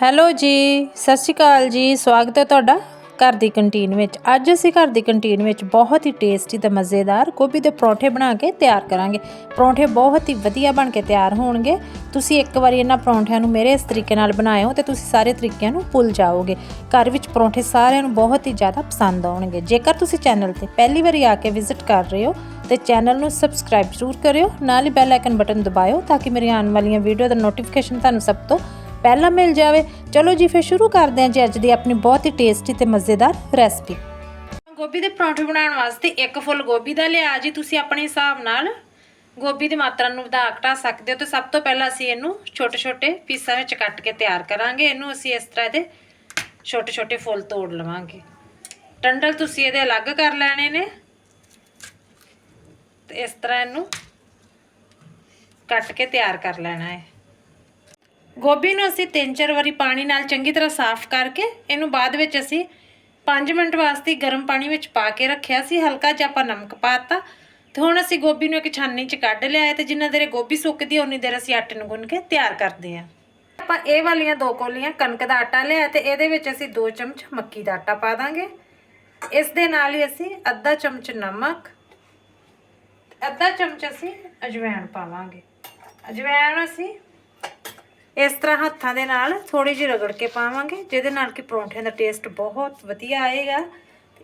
Hello ਜੀ, ਸਤਿ ਸ਼੍ਰੀ ਅਕਾਲ ਜੀ, ਸਵਾਗਤ ਹੈ ਤੁਹਾਡਾ ਘਰ ਦੀ ਕੰਟੀਨ ਵਿੱਚ। ਅੱਜ ਅਸੀਂ ਘਰ ਦੀ ਕੰਟੀਨ ਵਿੱਚ ਬਹੁਤ ਹੀ ਟੇਸਟੀ ਤੇ ਮਜ਼ੇਦਾਰ ਗੋਭੀ ਦੇ ਪਰੌਂਠੇ ਬਣਾ ਕੇ ਤਿਆਰ ਕਰਾਂਗੇ। ਪਰੌਂਠੇ ਬਹੁਤ ਹੀ ਵਧੀਆ ਬਣ ਕੇ ਤਿਆਰ ਹੋਣਗੇ। ਤੁਸੀਂ ਇੱਕ ਵਾਰੀ ਇਹਨਾਂ ਪਰੌਂਠਿਆਂ ਨੂੰ ਮੇਰੇ ਇਸ ਤਰੀਕੇ ਨਾਲ ਬਣਾਇਓ ਤੇ ਤੁਸੀਂ ਸਾਰੇ ਤਰੀਕਿਆਂ ਨੂੰ ਭੁੱਲ ਜਾਓਗੇ। ਘਰ ਵਿੱਚ ਪਰੌਂਠੇ ਸਾਰਿਆਂ ਨੂੰ ਬਹੁਤ ਹੀ ਜ਼ਿਆਦਾ ਪਸੰਦ ਆਉਣਗੇ। ਜੇਕਰ ਤੁਸੀਂ ਚੈਨਲ ਤੇ ਪਹਿਲੀ ਵਾਰੀ ਆ ਕੇ ਵਿਜ਼ਿਟ ਕਰ ਰਹੇ ਹੋ, ਤੇ ਚੈਨਲ ਨੂੰ ਸਬਸਕ੍ਰਾਈਬ ਜ਼ਰੂਰ ਕਰਿਓ, ਨਾਲ ਹੀ ਬੈਲ ਆਈਕਨ ਬਟਨ ਦਬਾਇਓ ਤਾਂ ਕਿ ਮੇਰੀਆਂ ਆਉਣ ਵਾਲੀਆਂ ਵੀਡੀਓ ਦਾ ਨੋਟੀਫਿਕੇਸ਼ਨ ਤੁਹਾਨੂੰ ਸਭ ਤੋਂ ਪਹਿਲਾਂ ਮਿਲ ਜਾਵੇ। ਚਲੋ ਜੀ, ਫਿਰ ਸ਼ੁਰੂ ਕਰਦੇ ਹਾਂ ਜੀ ਅੱਜ ਦੀ ਆਪਣੀ ਬਹੁਤ ਹੀ ਟੇਸਟੀ ਤੇ ਮਜ਼ੇਦਾਰ ਰੈਸਪੀ ਗੋਭੀ ਦੇ ਪਰੌਂਠੇ ਬਣਾਉਣ ਵਾਸਤੇ ਇੱਕ ਫੁੱਲ ਗੋਭੀ ਦਾ ਲਿਆ ਜੀ। ਤੁਸੀਂ ਆਪਣੇ ਹਿਸਾਬ ਨਾਲ ਗੋਭੀ ਦੀ ਮਾਤਰਾ ਨੂੰ ਵਧਾ ਘਟਾ ਸਕਦੇ ਹੋ। ਤੇ ਸਭ ਤੋਂ ਪਹਿਲਾਂ ਅਸੀਂ ਇਹਨੂੰ ਛੋਟੇ-ਛੋਟੇ ਪੀਸਾਂ ਵਿੱਚ ਕੱਟ ਕੇ ਤਿਆਰ ਕਰਾਂਗੇ। ਇਹਨੂੰ ਅਸੀਂ ਇਸ ਤਰ੍ਹਾਂ ਦੇ ਛੋਟੇ-ਛੋਟੇ ਫੁੱਲ ਤੋੜ ਲਵਾਂਗੇ। ਟੰਡਲ ਤੁਸੀਂ ਇਹਦੇ ਅਲੱਗ ਕਰ ਲੈਣੇ ਨੇ। ਤੇ ਇਸ ਤਰ੍ਹਾਂ ਇਹਨੂੰ ਕੱਟ ਕੇ ਤਿਆਰ ਕਰ ਲੈਣਾ ਹੈ। ਗੋਭੀ ਨੂੰ ਅਸੀਂ ਤਿੰਨ ਚਾਰ ਵਾਰੀ ਪਾਣੀ ਨਾਲ ਚੰਗੀ ਤਰ੍ਹਾਂ ਸਾਫ਼ ਕਰਕੇ ਇਹਨੂੰ ਬਾਅਦ ਵਿੱਚ ਅਸੀਂ 5 ਮਿੰਟ ਵਾਸਤੇ ਗਰਮ ਪਾਣੀ ਵਿੱਚ ਪਾ ਕੇ ਰੱਖਿਆ ਸੀ, ਹਲਕਾ ਜਿਹਾ ਆਪਾਂ ਨਮਕ ਪਾਤਾ ਤੇ ਹੁਣ ਅਸੀਂ ਗੋਭੀ ਨੂੰ ਇੱਕ ਛਾਨਣੀ 'ਚ ਕੱਢ ਲਿਆ ਹੈ ਤੇ ਜਿੰਨਾ ਦੇਰ ਇਹ ਗੋਭੀ ਸੁੱਕਦੀ ਹੈ, ਉਨੀ ਦੇਰ ਅਸੀਂ ਆਟੇ ਨੂੰ ਗੁੰਨ ਕੇ ਤਿਆਰ ਕਰਦੇ ਹਾਂ। ਆਪਾਂ ਇਹ ਵਾਲੀਆਂ ਦੋ ਕੋਲੀਆਂ ਕਣਕ ਦਾ ਆਟਾ ਲਿਆ ਤੇ ਇਹਦੇ ਵਿੱਚ ਅਸੀਂ 2 ਚਮਚ ਮੱਕੀ ਦਾ ਆਟਾ ਪਾ ਦਾਂਗੇ। ਇਸ ਦੇ ਨਾਲ ਹੀ ਅਸੀਂ ਅੱਧਾ ਚਮਚ ਨਮਕ, ਅੱਧਾ ਚਮਚ ਅਸੀਂ ਅਜਵਾਇਣ ਪਾਵਾਂਗੇ। ਅਜਵਾਇਣ ਅਸੀਂ ਇਸ ਤਰ੍ਹਾਂ ਹੱਥਾਂ ਦੇ ਨਾਲ ਥੋੜੀ ਜਿਹੀ ਰਗੜ ਕੇ ਪਾਵਾਂਗੇ, ਜਿਹਦੇ ਨਾਲ ਕਿ ਪਰੌਂਠਿਆਂ ਦਾ ਟੇਸਟ ਬਹੁਤ ਵਧੀਆ ਆਏਗਾ।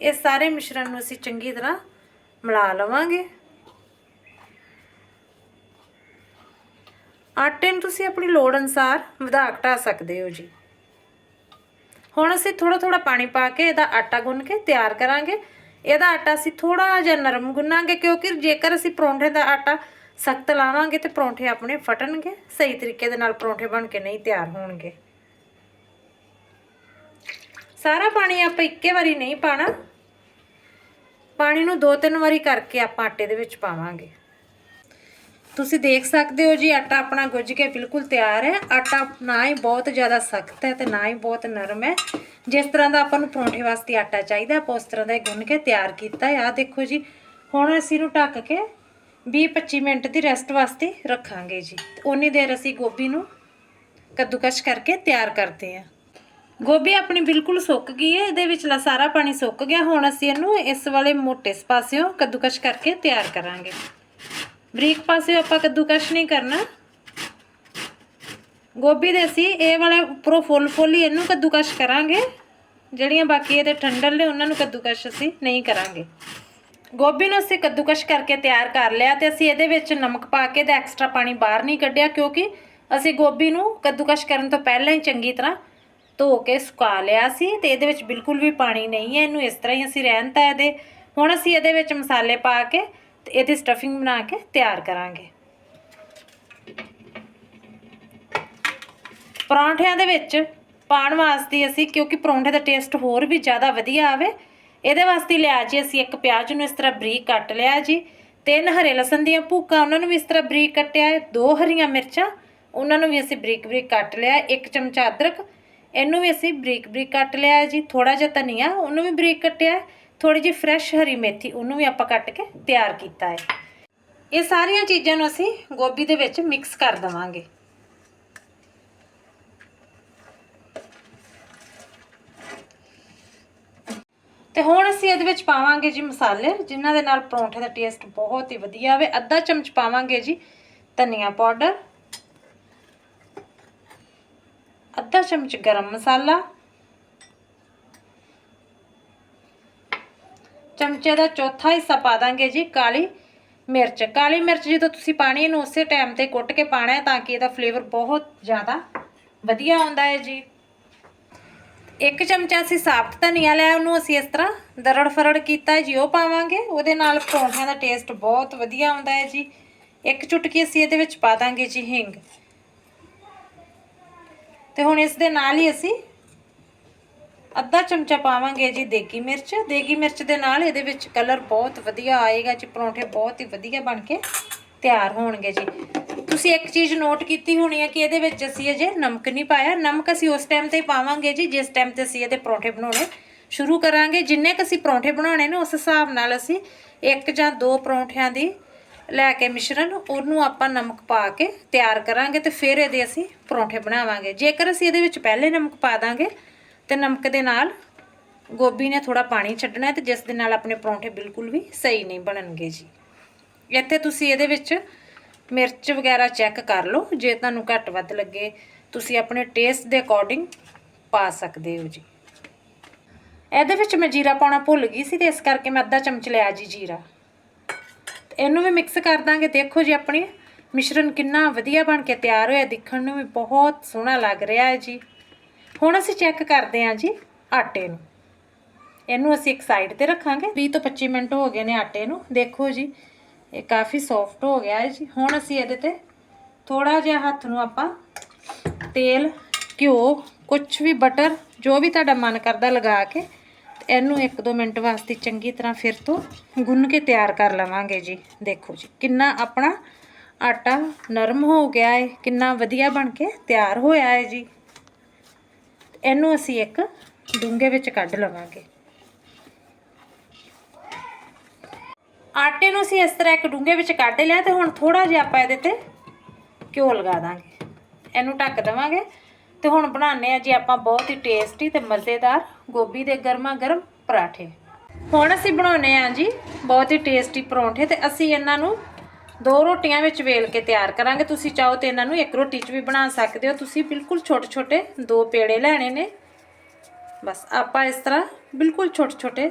ਇਹ ਸਾਰੇ ਮਿਸ਼ਰਣ ਨੂੰ ਅਸੀਂ ਚੰਗੀ ਤਰ੍ਹਾਂ ਮਿਲਾ ਲਵਾਂਗੇ। ਆਟੇ ਨੂੰ ਤੁਸੀਂ ਆਪਣੀ ਲੋੜ ਅਨਸਾਰ ਵਧਾ ਘਟਾ ਸਕਦੇ ਹੋ ਜੀ। ਹੁਣ ਅਸੀਂ ਥੋੜਾ ਥੋੜਾ ਪਾਣੀ ਪਾ ਕੇ ਇਹਦਾ ਆਟਾ ਗੁੰਨ ਕੇ ਤਿਆਰ ਕਰਾਂਗੇ। ਇਹਦਾ ਆਟਾ ਅਸੀਂ ਥੋੜਾ ਜਿਹਾ ਨਰਮ ਗੁੰਨਾਂਗੇ, ਕਿਉਂਕਿ ਜੇਕਰ ਅਸੀਂ ਪਰੌਂਠੇ ਦਾ ਆਟਾ ਸਖਤ ਲਾਵਾਂਗੇ ਤੇ ਪਰੌਂਠੇ ਆਪਣੇ ਫਟਣਗੇ, ਸਹੀ ਤਰੀਕੇ ਦੇ ਨਾਲ ਪਰੌਂਠੇ ਬਣ ਕੇ ਨਹੀਂ ਤਿਆਰ ਹੋਣਗੇ। ਸਾਰਾ ਪਾਣੀ ਆਪਾਂ ਇੱਕੇ ਵਾਰੀ ਨਹੀਂ ਪਾਣਾ। ਪਾਣੀ ਨੂੰ ਦੋ ਤਿੰਨ ਵਾਰੀ ਕਰਕੇ ਆਪਾਂ ਆਟੇ ਦੇ ਵਿੱਚ ਪਾਵਾਂਗੇ। ਤੁਸੀਂ ਦੇਖ ਸਕਦੇ ਹੋ ਜੀ, ਆਟਾ ਆਪਣਾ ਗੁੱਝ ਕੇ ਬਿਲਕੁਲ ਤਿਆਰ ਹੈ। ਆਟਾ ਨਾ ਹੀ ਬਹੁਤ ਜ਼ਿਆਦਾ ਸਖਤ ਹੈ ਤੇ ਨਾ ਹੀ ਬਹੁਤ ਨਰਮ ਹੈ। ਜਿਸ ਤਰ੍ਹਾਂ ਦਾ ਆਪਾਂ ਨੂੰ ਪਰੌਂਠੇ ਵਾਸਤੇ ਆਟਾ ਚਾਹੀਦਾ, ਆਪਾਂ ਉਸ ਤਰ੍ਹਾਂ ਦਾ ਹੀ ਗੁੰਨ ਕੇ ਤਿਆਰ ਕੀਤਾ ਹੈ। ਆ ਦੇਖੋ ਜੀ, ਹੁਣ ਅਸੀਂ ਨੂੰ ਢੱਕ ਕੇ 20-25 ਮਿੰਟ ਦੀ ਰੈਸਟ ਵਾਸਤੇ ਰੱਖਾਂਗੇ ਜੀ। ਉਨੀ ਦੇਰ ਅਸੀਂ ਗੋਭੀ ਨੂੰ ਕੱਦੂਕਸ਼ ਕਰਕੇ ਤਿਆਰ ਕਰਦੇ ਹਾਂ। ਗੋਭੀ ਆਪਣੀ ਬਿਲਕੁਲ ਸੁੱਕ ਗਈ ਹੈ, ਇਹਦੇ ਵਿਚਲਾ ਸਾਰਾ ਪਾਣੀ ਸੁੱਕ ਗਿਆ। ਹੁਣ ਅਸੀਂ ਇਹਨੂੰ ਇਸ ਵਾਲੇ ਮੋਟੇ ਪਾਸਿਓਂ ਕੱਦੂਕਸ਼ ਕਰਕੇ ਤਿਆਰ ਕਰਾਂਗੇ। ਬਰੀਕ ਪਾਸਿਓਂ ਆਪਾਂ ਕੱਦੂਕਸ਼ ਨਹੀਂ ਕਰਨਾ। ਗੋਭੀ ਦੇ ਅਸੀਂ ਇਹ ਵਾਲੇ ਉੱਪਰੋਂ ਫੁੱਲ ਫੁੱਲ ਹੀ ਇਹਨੂੰ ਕੱਦੂਕਸ਼ ਕਰਾਂਗੇ। ਜਿਹੜੀਆਂ ਬਾਕੀ ਇਹਦੇ ਠੰਡਲ ਨੇ, ਉਹਨਾਂ ਨੂੰ ਕੱਦੂਕਸ਼ ਅਸੀਂ ਨਹੀਂ ਕਰਾਂਗੇ। ਗੋਭੀ ਨੂੰ ਅਸੀਂ ਕੱਦੂਕਸ਼ ਕਰਕੇ ਤਿਆਰ ਕਰ ਲਿਆ ਤੇ ਅਸੀਂ ਇਹਦੇ ਵਿੱਚ ਨਮਕ ਪਾ ਕੇ ਤੇ ਐਕਸਟਰਾ ਪਾਣੀ ਬਾਹਰ ਨਹੀਂ ਕੱਢਿਆ ਕਿਉਂਕਿ ਅਸੀਂ ਗੋਭੀ ਨੂੰ ਕੱਦੂਕਸ਼ ਕਰਨ ਤੋਂ ਪਹਿਲਾਂ ਹੀ ਚੰਗੀ ਤਰ੍ਹਾਂ ਧੋ ਕੇ ਸੁਕਾ ਲਿਆ ਸੀ ਤੇ ਇਹਦੇ ਵਿੱਚ ਬਿਲਕੁਲ ਵੀ ਪਾਣੀ ਨਹੀਂ ਹੈ। ਇਹਨੂੰ ਇਸ ਤਰ੍ਹਾਂ ਹੀ ਅਸੀਂ ਰਹਿਣ ਤਾ ਇਹਦੇ। ਹੁਣ ਅਸੀਂ ਇਹਦੇ ਵਿੱਚ ਮਸਾਲੇ ਪਾ ਕੇ ਤੇ ਇਹਦੀ ਸਟਫਿੰਗ ਬਣਾ ਕੇ ਤਿਆਰ ਕਰਾਂਗੇ। ਪਰੌਂਠਿਆਂ ਦੇ ਵਿੱਚ ਪਾਣ ਵਾਸਤੇ ਅਸੀਂ ਕਿਉਂਕਿ ਪਰੌਂਠੇ ਦਾ ਟੇਸਟ ਹੋਰ ਵੀ ਜ਼ਿਆਦਾ ਵਧੀਆ ਆਵੇ ਇਹਦੇ ਵਾਸਤੇ ਲਿਆ ਜੀ, ਅਸੀਂ ਇੱਕ ਪਿਆਜ਼ ਨੂੰ ਇਸ ਤਰ੍ਹਾਂ ਬਰੀਕ ਕੱਟ ਲਿਆ ਜੀ। ਤਿੰਨ ਹਰੇ ਲਸਣ ਦੀਆਂ ਭੂਕਾਂ, ਉਹਨਾਂ ਨੂੰ ਵੀ ਇਸ ਤਰ੍ਹਾਂ ਬਰੀਕ ਕੱਟਿਆ ਹੈ। ਦੋ ਹਰੀਆਂ ਮਿਰਚਾਂ, ਉਹਨਾਂ ਨੂੰ ਵੀ ਅਸੀਂ ਬਰੀਕ ਬਰੀਕ ਕੱਟ ਲਿਆ ਇੱਕ ਚਮਚਾ ਅਦਰਕ, ਇਹਨੂੰ ਵੀ ਅਸੀਂ ਬਰੀਕ ਬਰੀਕ ਕੱਟ ਲਿਆ ਜੀ। ਥੋੜਾ ਜਿਹਾ ਧਨੀਆ, ਉਹਨੂੰ ਵੀ ਬਰੀਕ ਕੱਟਿਆ ਥੋੜੀ ਜਿਹੀ ਫਰੈਸ਼ ਹਰੀ ਮੇਥੀ, ਉਹਨੂੰ ਵੀ ਆਪਾਂ ਕੱਟ ਕੇ ਤਿਆਰ ਕੀਤਾ ਹੈ। ਇਹ ਸਾਰੀਆਂ ਚੀਜ਼ਾਂ ਨੂੰ ਅਸੀਂ ਗੋਭੀ ਦੇ ਵਿੱਚ ਮਿਕਸ ਕਰ ਦਵਾਂਗੇ। ਤੇ ਹੁਣ ਅਸੀਂ ਇਹਦੇ ਵਿੱਚ ਪਾਵਾਂਗੇ ਜੀ ਮਸਾਲੇ, ਜਿਨ੍ਹਾਂ ਦੇ ਨਾਲ ਪਰੌਂਠੇ ਦਾ ਟੇਸਟ ਬਹੁਤ ਹੀ ਵਧੀਆ ਆਵੇ। ਅੱਧਾ ਚਮਚ ਪਾਵਾਂਗੇ ਜੀ ਧਨੀਆ ਪਾਊਡਰ, ਅੱਧਾ ਚਮਚ ਗਰਮ ਮਸਾਲਾ, ਚਮਚੇ ਦਾ ਚੌਥਾ ਹਿੱਸਾ ਪਾ ਦਾਂਗੇ ਜੀ ਕਾਲੀ ਮਿਰਚ। ਕਾਲੀ ਮਿਰਚ ਜਦੋਂ ਤੁਸੀਂ ਪਾਣੀ ਇਹਨੂੰ ਉਸੇ ਟਾਈਮ ਤੇ ਕੁੱਟ ਕੇ ਪਾਣਾ ਹੈ ਤਾਂ ਕਿ ਇਹਦਾ ਫਲੇਵਰ ਬਹੁਤ ਜ਼ਿਆਦਾ ਵਧੀਆ ਆਉਂਦਾ ਹੈ ਜੀ। ਇੱਕ ਚਮਚਾ ਅਸੀਂ ਸਾਬਤ ਧਨੀਆ ਲਿਆ, ਉਹਨੂੰ ਅਸੀਂ ਇਸ ਤਰ੍ਹਾਂ ਦਰੜ ਫਰੜ ਕੀਤਾ ਜੀ, ਉਹ ਪਾਵਾਂਗੇ। ਉਹਦੇ ਨਾਲ ਪਰੌਂਠਿਆਂ ਦਾ ਟੇਸਟ ਬਹੁਤ ਵਧੀਆ ਆਉਂਦਾ ਹੈ ਜੀ। ਇੱਕ ਚੁਟਕੀ ਅਸੀਂ ਇਹਦੇ ਵਿੱਚ ਪਾ ਦਾਂਗੇ ਜੀ ਹਿੰਗ। ਤੇ ਹੁਣ ਇਸ ਦੇ ਨਾਲ ਹੀ ਅਸੀਂ ਅੱਧਾ ਚਮਚਾ ਪਾਵਾਂਗੇ ਜੀ ਦੇਗੀ ਮਿਰਚ। ਦੇਗੀ ਮਿਰਚ ਦੇ ਨਾਲ ਇਹਦੇ ਵਿੱਚ ਕਲਰ ਬਹੁਤ ਵਧੀਆ ਆਏਗਾ ਜੀ, ਪਰੌਂਠੇ ਬਹੁਤ ਹੀ ਵਧੀਆ ਬਣ ਕੇ ਤਿਆਰ ਹੋਣਗੇ ਜੀ। ਤੁਸੀਂ ਇੱਕ ਚੀਜ਼ ਨੋਟ ਕੀਤੀ ਹੋਣੀ ਹੈ ਕਿ ਇਹਦੇ ਵਿੱਚ ਅਸੀਂ ਅਜੇ ਨਮਕ ਨਹੀਂ ਪਾਇਆ। ਨਮਕ ਅਸੀਂ ਉਸ ਟਾਈਮ ਤੇ ਪਾਵਾਂਗੇ ਜੀ, ਜਿਸ ਟਾਈਮ ਤੇ ਅਸੀਂ ਇਹਦੇ ਪਰੌਂਠੇ ਬਣਾਉਣੇ ਸ਼ੁਰੂ ਕਰਾਂਗੇ। ਜਿੰਨੇ ਕ ਅਸੀਂ ਪਰੌਂਠੇ ਬਣਾਉਣੇ ਨੇ, ਉਸ ਹਿਸਾਬ ਨਾਲ ਅਸੀਂ ਇੱਕ ਜਾਂ ਦੋ ਪਰੌਂਠਿਆਂ ਦੀ ਲੈ ਕੇ ਮਿਸ਼ਰਣ, ਉਹਨੂੰ ਆਪਾਂ ਨਮਕ ਪਾ ਕੇ ਤਿਆਰ ਕਰਾਂਗੇ ਤੇ ਫਿਰ ਇਹਦੇ ਅਸੀਂ ਪਰੌਂਠੇ ਬਣਾਵਾਂਗੇ। ਜੇਕਰ ਅਸੀਂ ਇਹਦੇ ਵਿੱਚ ਪਹਿਲੇ ਨਮਕ ਪਾ ਦਾਂਗੇ, ਤੇ ਨਮਕ ਦੇ ਨਾਲ ਗੋਭੀ ਨੇ ਥੋੜਾ ਪਾਣੀ ਛੱਡਣਾ ਹੈ ਤੇ ਜਿਸ ਦੇ ਨਾਲ ਆਪਣੇ ਪਰੌਂਠੇ ਬਿਲਕੁਲ ਵੀ ਸਹੀ ਨਹੀਂ ਬਣਨਗੇ ਜੀ। ਇੱਥੇ ਤੁਸੀਂ ਇਹਦੇ ਵਿੱਚ ਮਿਰਚ ਵਗੈਰਾ ਚੈੱਕ ਕਰ ਲਓ, ਜੇ ਤੁਹਾਨੂੰ ਘੱਟ ਵੱਧ ਲੱਗੇ, ਤੁਸੀਂ ਆਪਣੇ ਟੇਸਟ ਦੇ ਅਕੋਰਡਿੰਗ ਪਾ ਸਕਦੇ ਹੋ ਜੀ। ਇਹਦੇ ਵਿੱਚ ਮੈਂ ਜੀਰਾ ਪਾਉਣਾ ਭੁੱਲ ਗਈ ਸੀ ਤੇ ਇਸ ਕਰਕੇ ਮੈਂ ਅੱਧਾ ਚਮਚ ਲਿਆ ਜੀ ਜੀਰਾ। ਤੇ ਇਹਨੂੰ ਵੀ ਮਿਕਸ ਕਰ ਦਾਂਗੇ, ਦੇਖੋ ਜੀ ਆਪਣੀ ਮਿਸ਼ਰਣ ਕਿੰਨਾ ਵਧੀਆ ਬਣ ਕੇ ਤਿਆਰ ਹੋਇਆ, ਦੇਖਣ ਨੂੰ ਵੀ ਬਹੁਤ ਸੋਹਣਾ ਲੱਗ ਰਿਹਾ ਹੈ ਜੀ। ਹੁਣ ਅਸੀਂ ਚੈੱਕ ਕਰਦੇ ਹਾਂ ਜੀ ਆਟੇ ਨੂੰ। ਇਹਨੂੰ ਅਸੀਂ ਇੱਕ ਸਾਈਡ ਤੇ ਰੱਖਾਂਗੇ 20 ਤੋਂ 25 ਮਿੰਟ ਹੋ ਗਏ ਨੇ ਆਟੇ ਨੂੰ, ਦੇਖੋ ਜੀ। ਇਹ ਕਾਫੀ ਸੌਫਟ ਹੋ ਗਿਆ ਹੈ ਜੀ। ਹੁਣ ਅਸੀਂ ਇਹਦੇ ਤੇ ਥੋੜਾ ਜਿਹਾ ਹੱਥ ਨੂੰ ਆਪਾਂ ਤੇਲ, ਘਿਓ ਕੁਝ ਵੀ ਬਟਰ ਜੋ ਵੀ ਤੁਹਾਡਾ ਮਨ ਕਰਦਾ ਲਗਾ ਕੇ, ਤੇ ਇਹਨੂੰ 1-2 ਮਿੰਟ ਵਾਸਤੇ ਚੰਗੀ ਤਰ੍ਹਾਂ ਫਿਰ ਤੋਂ ਗੁੰਨ ਕੇ ਤਿਆਰ ਕਰ ਲਵਾਂਗੇ ਜੀ। ਦੇਖੋ ਜੀ, ਕਿੰਨਾ ਆਪਣਾ ਆਟਾ ਨਰਮ ਹੋ ਗਿਆ ਹੈ, ਕਿੰਨਾ ਵਧੀਆ ਬਣ ਕੇ ਤਿਆਰ ਹੋਇਆ ਹੈ ਜੀ। ਇਹਨੂੰ ਅਸੀਂ ਇੱਕ ਡੂੰਘੇ ਵਿੱਚ ਕੱਢ ਲਵਾਂਗੇ। ਆਟੇ ਨੂੰ ਅਸੀਂ ਇਸ ਤਰ੍ਹਾਂ ਇੱਕ ਡੂੰਘੇ ਵਿੱਚ ਕੱਢ ਲਿਆ ਤੇ ਹੁਣ ਥੋੜਾ ਜਿਹਾ ਆਪਾਂ ਇਹਦੇ ਤੇ ਘਿਓ ਲਗਾ ਦਾਂਗੇ। ਇਹਨੂੰ ਢੱਕ ਦੇਵਾਂਗੇ ਤੇ ਹੁਣ ਬਣਾਉਂਦੇ ਆ ਜੀ ਆਪਾਂ ਬਹੁਤ ਹੀ ਟੇਸਟੀ ਤੇ ਮਜ਼ੇਦਾਰ ਗੋਭੀ ਦੇ ਗਰਮਾ ਗਰਮ ਪਰਾਠੇ। ਹੁਣ ਅਸੀਂ ਬਣਾਉਨੇ ਆ ਜੀ ਬਹੁਤ ਹੀ ਟੇਸਟੀ ਪਰੌਂਠੇ ਤੇ ਅਸੀਂ ਇਹਨਾਂ ਨੂੰ ਦੋ ਰੋਟੀਆਂ ਵਿੱਚ ਵੇਲ ਕੇ ਤਿਆਰ ਕਰਾਂਗੇ। ਤੁਸੀਂ ਚਾਹੋ ਤੇ ਇਹਨਾਂ ਨੂੰ ਇੱਕ ਰੋਟੀ 'ਚ ਵੀ ਬਣਾ ਸਕਦੇ ਹੋ। ਤੁਸੀਂ ਬਿਲਕੁਲ ਛੋਟੇ ਛੋਟੇ ਦੋ ਪੇੜੇ ਲੈਣੇ ਨੇ। ਬਸ ਆਪਾਂ ਇਸ ਤਰ੍ਹਾਂ ਬਿਲਕੁਲ ਛੋਟੇ ਛੋਟੇ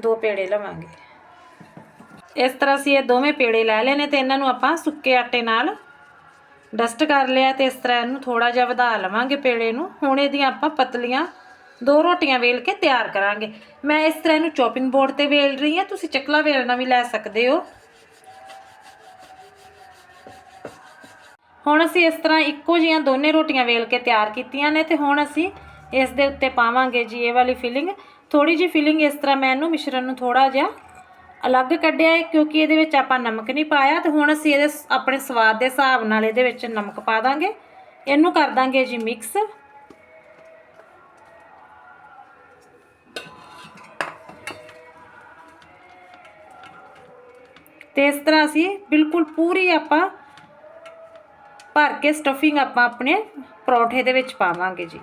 ਦੋ ਪੇੜੇ ਲਵਾਂਗੇ। ਇਸ ਤਰ੍ਹਾਂ ਅਸੀਂ ਇਹ ਦੋਵੇਂ ਪੇੜੇ ਲੈ ਲਏ ਨੇ ਤੇ ਇਹਨਾਂ ਨੂੰ ਆਪਾਂ ਸੁੱਕੇ ਆਟੇ ਨਾਲ ਡਸਟ ਕਰ ਲਿਆ ਤੇ ਇਸ ਤਰ੍ਹਾਂ ਇਹਨੂੰ ਥੋੜਾ ਜਿਹਾ ਵਧਾ ਲਵਾਂਗੇ ਪੇੜੇ ਨੂੰ। ਹੁਣ ਇਹਦੀਆਂ ਆਪਾਂ ਪਤਲੀਆਂ ਦੋ ਰੋਟੀਆਂ ਵੇਲ ਕੇ ਤਿਆਰ ਕਰਾਂਗੇ। ਮੈਂ ਇਸ ਤਰ੍ਹਾਂ ਇਹਨੂੰ ਚੌਪਿੰਗ ਬੋਰਡ ਤੇ ਵੇਲ ਰਹੀ ਹਾਂ। ਤੁਸੀਂ ਚੱਕਲਾ ਵੇਲਣਾ ਵੀ ਲੈ ਸਕਦੇ ਹੋ। ਹੁਣ ਅਸੀਂ ਇਸ ਤਰ੍ਹਾਂ ਇੱਕੋ ਜੀਆਂ ਦੋਨੇ ਰੋਟੀਆਂ ਵੇਲ ਕੇ ਤਿਆਰ ਕੀਤੀਆਂ ਨੇ ਤੇ ਹੁਣ ਅਸੀਂ ਇਸ ਦੇ ਉੱਤੇ ਪਾਵਾਂਗੇ ਜੀ ਇਹ ਵਾਲੀ ਫਿਲਿੰਗ ਥੋੜੀ ਜੀ ਫਿਲਿੰਗ ਇਸ ਤਰ੍ਹਾਂ ਮੈਂ ਇਹਨੂੰ ਮਿਸ਼ਰਣ ਨੂੰ ਥੋੜਾ ਜਿਹਾ ਅਲੱਗ ਕੱਢਿਆ ਹੈ ਕਿਉਂਕਿ ਇਹਦੇ ਵਿੱਚ ਆਪਾਂ ਨਮਕ ਨਹੀਂ ਪਾਇਆ ਤੇ ਹੁਣ ਅਸੀਂ ਇਹਦੇ ਆਪਣੇ ਸਵਾਦ ਦੇ ਹਿਸਾਬ ਨਾਲ ਇਹਦੇ ਵਿੱਚ ਨਮਕ ਪਾ ਦਾਂਗੇ। ਇਹਨੂੰ ਕਰ ਦਾਂਗੇ ਜੀ ਮਿਕਸ। ਤੇ ਇਸ ਤਰ੍ਹਾਂ ਅਸੀਂ ਬਿਲਕੁਲ ਪੂਰੀ ਆਪਾਂ ਭਰ ਕੇ ਸਟਫਿੰਗ ਆਪਾਂ ਆਪਣੇ ਪਰੌਂਠੇ ਦੇ ਵਿੱਚ ਪਾਵਾਂਗੇ ਜੀ।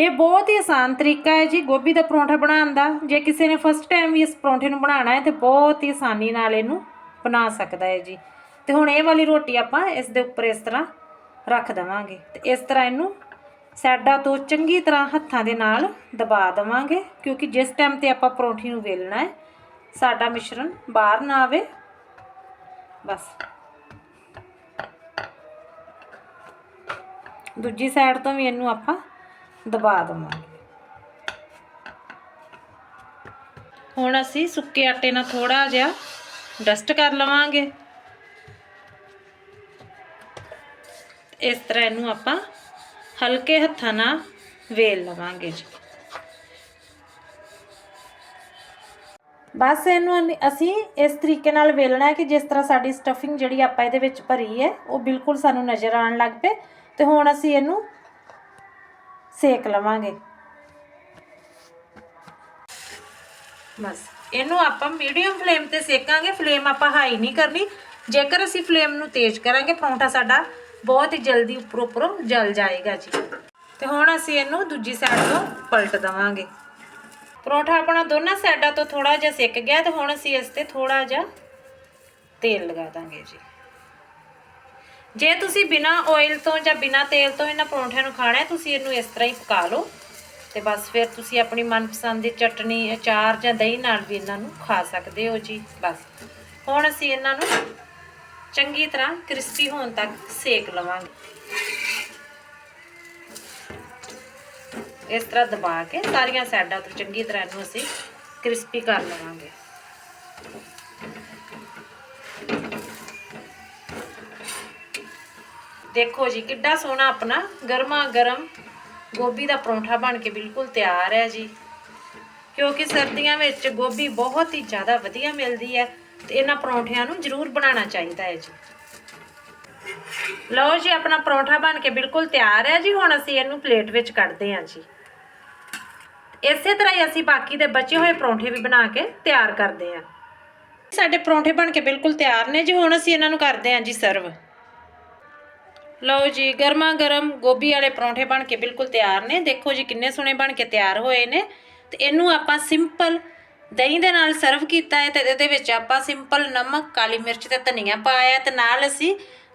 ਇਹ ਬਹੁਤ ਹੀ ਆਸਾਨ ਤਰੀਕਾ ਹੈ ਜੀ, ਗੋਭੀ ਦਾ ਪਰੌਂਠਾ ਬਣਾਉਣ ਦਾ। ਜੇ ਕਿਸੇ ਨੇ ਫਸਟ ਟਾਈਮ ਵੀ ਇਸ ਪਰੌਂਠੇ ਨੂੰ ਬਣਾਉਣਾ ਹੈ, ਤੇ ਬਹੁਤ ਹੀ ਆਸਾਨੀ ਨਾਲ ਇਹਨੂੰ ਬਣਾ ਸਕਦਾ ਹੈ ਜੀ। ਤੇ ਹੁਣ ਇਹ ਵਾਲੀ ਰੋਟੀ ਆਪਾਂ ਇਸ ਦੇ ਉੱਪਰ ਇਸ ਤਰ੍ਹਾਂ ਰੱਖ ਦੇਵਾਂਗੇ। ਤੇ ਇਸ ਤਰ੍ਹਾਂ ਇਹਨੂੰ ਸਾਈਡਾਂ ਤੋਂ ਚੰਗੀ ਤਰ੍ਹਾਂ ਹੱਥਾਂ ਦੇ ਨਾਲ ਦਬਾ ਦੇਵਾਂਗੇ, ਕਿਉਂਕਿ ਜਿਸ ਟਾਈਮ ਤੇ ਆਪਾਂ ਪਰੌਂਠੀ ਨੂੰ ਵੇਲਣਾ ਹੈ, ਸਾਡਾ ਮਿਸ਼ਰਣ ਬਾਹਰ ਨਾ ਆਵੇ। ਬਸ। ਦੂਜੀ ਸਾਈਡ ਤੋਂ ਵੀ ਇਹਨੂੰ ਆਪਾਂ ਦਬਾ ਦਵਾਂਗੇ। ਹੁਣ ਅਸੀਂ ਸੁੱਕੇ ਆਟੇ ਨਾਲ ਥੋੜਾ ਜਿਹਾ ਡਸਟ ਕਰ ਲਵਾਂਗੇ। ਇਸ ਤਰ੍ਹਾਂ ਇਹਨੂੰ ਆਪਾਂ ਹਲਕੇ ਹੱਥਾਂ ਨਾਲ ਵੇਲ ਲਵਾਂਗੇ ਜੀ। ਬਸ ਇਹਨੂੰ ਅਨ- ਅਸੀਂ ਇਸ ਤਰੀਕੇ ਨਾਲ ਵੇਲਣਾ ਹੈ ਕਿ ਜਿਸ ਤਰ੍ਹਾਂ ਸਾਡੀ ਸਟਫਿੰਗ ਜਿਹੜੀ ਆਪਾਂ ਇਹਦੇ ਵਿੱਚ ਭਰੀ ਹੈ, ਉਹ ਬਿਲਕੁਲ ਸਾਨੂੰ ਨਜ਼ਰ ਆਉਣ ਲੱਗ ਪਏ। ਤੇ ਹੁਣ ਅਸੀਂ ਇਹਨੂੰ ਸੇਕ ਲਵਾਂਗੇ। ਬਸ। ਇਹਨੂੰ ਆਪਾਂ ਮੀਡੀਅਮ ਫਲੇਮ ਤੇ ਸੇਕਾਂਗੇ। ਫਲੇਮ ਆਪਾਂ ਹਾਈ ਨਹੀਂ ਕਰਨੀ। ਜੇਕਰ ਅਸੀਂ ਫਲੇਮ ਨੂੰ ਤੇਜ਼ ਕਰਾਂਗੇ ਪਰੌਂਠਾ ਸਾਡਾ ਬਹੁਤ ਹੀ ਜਲਦੀ ਉੱਪਰੋਂ ਉੱਪਰੋਂ ਜਲ ਜਾਏਗਾ ਜੀ। ਤੇ ਹੁਣ ਅਸੀਂ ਇਹਨੂੰ ਦੂਜੀ ਸਾਈਡ ਤੋਂ ਪਲਟ ਦਵਾਂਗੇ। ਪਰੌਂਠਾ ਆਪਣਾ ਦੋਨਾਂ ਸਾਈਡਾਂ ਤੋਂ ਥੋੜਾ ਜਿਹਾ ਸਿੱਕ ਗਿਆ ਤੇ ਹੁਣ ਅਸੀਂ ਇਸ ਤੇ ਥੋੜਾ ਜਿਹਾ ਤੇਲ ਲਗਾ ਦਾਂਗੇ ਜੀ। ਜੇ ਤੁਸੀਂ ਬਿਨਾ ਆਇਲ ਤੋਂ ਜਾਂ ਬਿਨਾ ਤੇਲ ਤੋਂ ਇਹਨਾਂ ਪਰੌਂਠਿਆਂ ਨੂੰ ਖਾਣਾ ਹੈ, ਤੁਸੀਂ ਇਹਨੂੰ ਇਸ ਤਰ੍ਹਾਂ ਹੀ ਪਕਾ ਲਓ ਤੇ ਬਸ ਫਿਰ ਤੁਸੀਂ ਆਪਣੀ ਮਨਪਸੰਦ ਦੀ ਚਟਨੀ, ਅਚਾਰ ਜਾਂ ਦਹੀਂ ਨਾਲ ਵੀ ਇਹਨਾਂ ਨੂੰ ਖਾ ਸਕਦੇ ਹੋ ਜੀ, ਬਸ। ਹੁਣ ਅਸੀਂ ਇਹਨਾਂ ਨੂੰ ਚੰਗੀ ਤਰ੍ਹਾਂ ਕ੍ਰਿਸਪੀ ਹੋਣ ਤੱਕ ਸੇਕ ਲਵਾਂਗੇ। ਇਸ ਤਰ੍ਹਾਂ ਦਬਾ ਕੇ ਸਾਰੀਆਂ ਸਾਈਡਾਂ ਤੋਂ ਚੰਗੀ ਤਰ੍ਹਾਂ ਇਹਨੂੰ ਅਸੀਂ ਕ੍ਰਿਸਪੀ ਕਰ ਲਵਾਂਗੇ। ਦੇਖੋ ਜੀ, ਕਿੱਡਾ ਸੋਹਣਾ ਆਪਣਾ ਗਰਮਾ ਗਰਮ ਗੋਭੀ ਦਾ ਪਰੌਂਠਾ ਬਣ ਕੇ ਬਿਲਕੁਲ ਤਿਆਰ ਹੈ ਜੀ। ਕਿਉਂਕਿ ਸਰਦੀਆਂ ਵਿੱਚ ਗੋਭੀ ਬਹੁਤ ਹੀ ਜ਼ਿਆਦਾ ਵਧੀਆ ਮਿਲਦੀ ਹੈ ਤੇ ਇਹਨਾਂ ਪਰੌਂਠਿਆਂ ਨੂੰ ਜ਼ਰੂਰ ਬਣਾਉਣਾ ਚਾਹੀਦਾ ਹੈ ਜੀ। ਲਓ ਜੀ, ਆਪਣਾ ਪਰੌਂਠਾ ਬਣ ਕੇ ਬਿਲਕੁਲ ਤਿਆਰ ਹੈ ਜੀ। ਹੁਣ ਅਸੀਂ ਇਹਨੂੰ ਪਲੇਟ ਵਿੱਚ ਕੱਢਦੇ ਹਾਂ ਜੀ। ਇਸੇ ਤਰ੍ਹਾਂ ਹੀ ਅਸੀਂ ਬਾਕੀ ਦੇ ਬਚੇ ਹੋਏ ਪਰੌਂਠੇ ਵੀ ਬਣਾ ਕੇ ਤਿਆਰ ਕਰਦੇ ਹਾਂ। ਸਾਡੇ ਪਰੌਂਠੇ ਬਣ ਕੇ ਬਿਲਕੁਲ ਤਿਆਰ ਨੇ ਜੀ। ਹੁਣ ਅਸੀਂ ਇਹਨਾਂ ਨੂੰ ਕਰਦੇ ਹਾਂ ਜੀ ਸਰਵ। ਲਓ ਜੀ, ਗਰਮਾ ਗਰਮ ਗੋਭੀ ਵਾਲੇ ਪਰੌਂਠੇ ਬਣ ਕੇ ਬਿਲਕੁਲ ਤਿਆਰ ਨੇ। ਦੇਖੋ ਜੀ, ਕਿੰਨੇ ਸੋਹਣੇ ਬਣ ਕੇ ਤਿਆਰ ਹੋਏ ਨੇ। ਤੇ ਇਹਨੂੰ ਆਪਾਂ ਸਿੰਪਲ ਦਹੀਂ ਦੇ ਨਾਲ ਸਰਵ ਕੀਤਾ ਹੈ ਤੇ ਇਹਦੇ ਵਿੱਚ ਆਪਾਂ ਸਿੰਪਲ ਨਮਕ, ਕਾਲੀ ਮਿਰਚ ਤੇ ਧਨੀਆ ਪਾਇਆ ਤੇ ਨਾਲ ਅਸੀਂ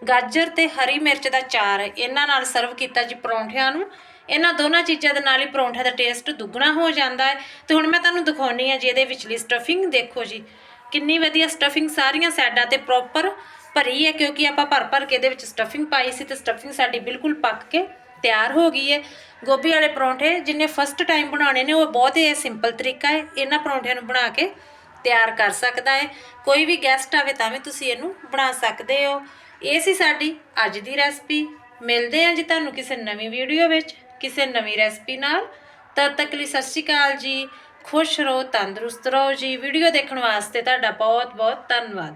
ਗਾਜਰ ਤੇ ਹਰੀ ਮਿਰਚ ਦਾ ਚਾਰ ਇਹਨਾਂ ਨਾਲ ਸਰਵ ਕੀਤਾ ਜੀ ਪਰੌਂਠਿਆਂ ਨੂੰ। ਇਹਨਾਂ ਦੋਨਾਂ ਚੀਜ਼ਾਂ ਦੇ ਨਾਲ ਹੀ ਪਰੌਂਠੇ ਦਾ ਟੇਸਟ ਦੁੱਗਣਾ ਹੋ ਜਾਂਦਾ ਹੈ। ਤੇ ਹੁਣ ਮੈਂ ਤੁਹਾਨੂੰ ਦਿਖਾਉਣੀ ਆ ਜੀ, ਇਹਦੇ ਵਿਚਲੀ ਸਟਫਿੰਗ ਦੇਖੋ ਜੀ। ਕਿੰਨੀ ਵਧੀਆ ਸਟਫਿੰਗ ਸਾਰੀਆਂ ਸਾਈਡਾਂ ਤੇ ਪ੍ਰੋਪਰ ਭਰੀ ਹੈ ਕਿਉਂਕਿ ਆਪਾਂ ਭਰ ਭਰ ਕੇ ਇਹਦੇ ਵਿੱਚ ਸਟਫਿੰਗ ਪਾਈ ਸੀ ਤੇ ਸਟਫਿੰਗ ਸਾਡੀ ਬਿਲਕੁਲ ਪੱਕ ਕੇ ਤਿਆਰ ਹੋ ਗਈ ਹੈ। ਗੋਭੀ ਵਾਲੇ ਪਰੌਂਠੇ ਜਿੰਨੇ ਫਸਟ ਟਾਈਮ ਬਣਾਉਣੇ ਨੇ, ਉਹ ਬਹੁਤ ਹੀ ਸਿੰਪਲ ਤਰੀਕਾ ਹੈ। ਇਹਨਾਂ ਪਰੌਂਠਿਆਂ ਨੂੰ ਬਣਾ ਕੇ ਤਿਆਰ ਕਰ ਸਕਦਾ ਹੈ। ਕੋਈ ਵੀ ਗੈਸਟ ਆਵੇ ਤਾਂ ਵੀ ਤੁਸੀਂ ਇਹਨੂੰ ਬਣਾ ਸਕਦੇ ਹੋ। ਇਹ ਸੀ ਸਾਡੀ ਅੱਜ ਦੀ ਰੈਸਪੀ ਮਿਲਦੇ ਹਾਂ ਜੀ ਤੁਹਾਨੂੰ ਕਿਸੇ ਨਵੀਂ ਵੀਡੀਓ ਵਿੱਚ, ਕਿਸੇ ਨਵੀਂ ਰੈਸਪੀ ਨਾਲ। ਤਦ ਤੱਕ ਲਈ ਸਤਿ ਸ਼੍ਰੀ ਅਕਾਲ ਜੀ। ਖੁਸ਼ ਰਹੋ, ਤੰਦਰੁਸਤ ਰਹੋ ਜੀ। ਵੀਡੀਓ ਦੇਖਣ ਵਾਸਤੇ ਤੁਹਾਡਾ ਬਹੁਤ ਬਹੁਤ ਧੰਨਵਾਦ।